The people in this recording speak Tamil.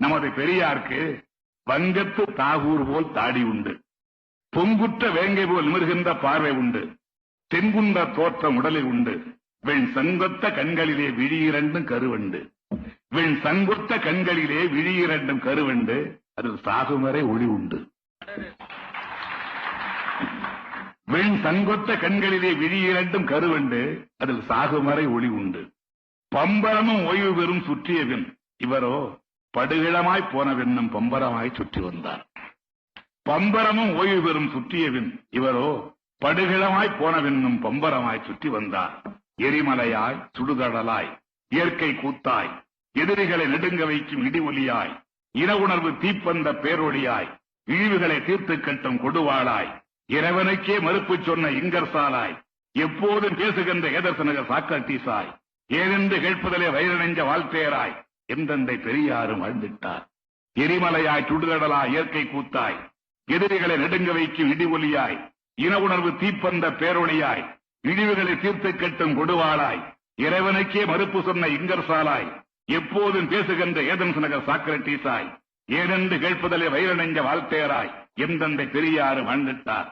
நமது பெரியார்க்கு வங்கத்து தாகூர் போல் தாடி உண்டு. பொங்குற்ற வேங்கை போல் நிமிர்கின்ற பார்வை உண்டு. தென்குண்ட தோற்றம் உடலில் உண்டு. வெண் சங்கொத்த கண்களிலே விழி இரண்டும் கருவண்டு. வெண் சங்கொத்த கண்களிலே விழி இரண்டும் கருவண்டு. அதில் சாகும் வரை ஒளி உண்டு. வெண் சங்கொத்த கண்களிலே விழி இரண்டும் கருவண்டு. அதில் சாகுமறை ஒளி உண்டு. பம்பரமும் ஓய்வு பெறும் சுற்றியவின் இவரோ படுகிழமாய் போனவென்னும் பம்பரமாய் சுற்றி வந்தார் பம்பரமும் ஓய்வு பெறும் சுற்றியவின் இவரோ படுகிழமாய் போனவென்னும் பம்பரமாய் சுற்றி வந்தார். எரிமலையாய் சுடுகடலாய் இயற்கை கூத்தாய் எதிரிகளை நெடுங்க வைக்கும் இடி ஒலியாய் இன உணர்வு தீப்பந்த பேரொழியாய் இழிவுகளை தீர்த்து கட்டும் கொடுவாளாய் இறைவனுக்கே மறுப்பு சொன்ன இங்கர்சாலாய் எப்போதும் பேசுகின்ற ஏதர்சனக சாக்காட்டீசாய் ஏனென்று கேட்பதிலே வயிறு நெஞ்ச வாழ்த்தேராய் எந்தெந்தை பெரியாரும் வாழ்ந்திட்டார் எரிமலையாய் சுடுகடலாய் இயற்கை கூத்தாய் எதிரிகளை நெடுங்க வைக்கும் இடி ஒலியாய் இன உணர்வு தீப்பந்த பேரொழியாய் இழிவுகளை தீர்த்து கட்டும் கொடுவாளாய் இறைவனுக்கே மறுப்பு சொன்ன இங்கர்சாலாய் எப்போதும் பேசுகின்ற ஏதன்ஸ் நகர் சாக்ரட்டீசாய் ஏனென்று கேட்பதிலே வயிறணைஞ்ச வாழ்த்தேராய் எந்தெந்த பெரியாறு வாழ்ந்துட்டார்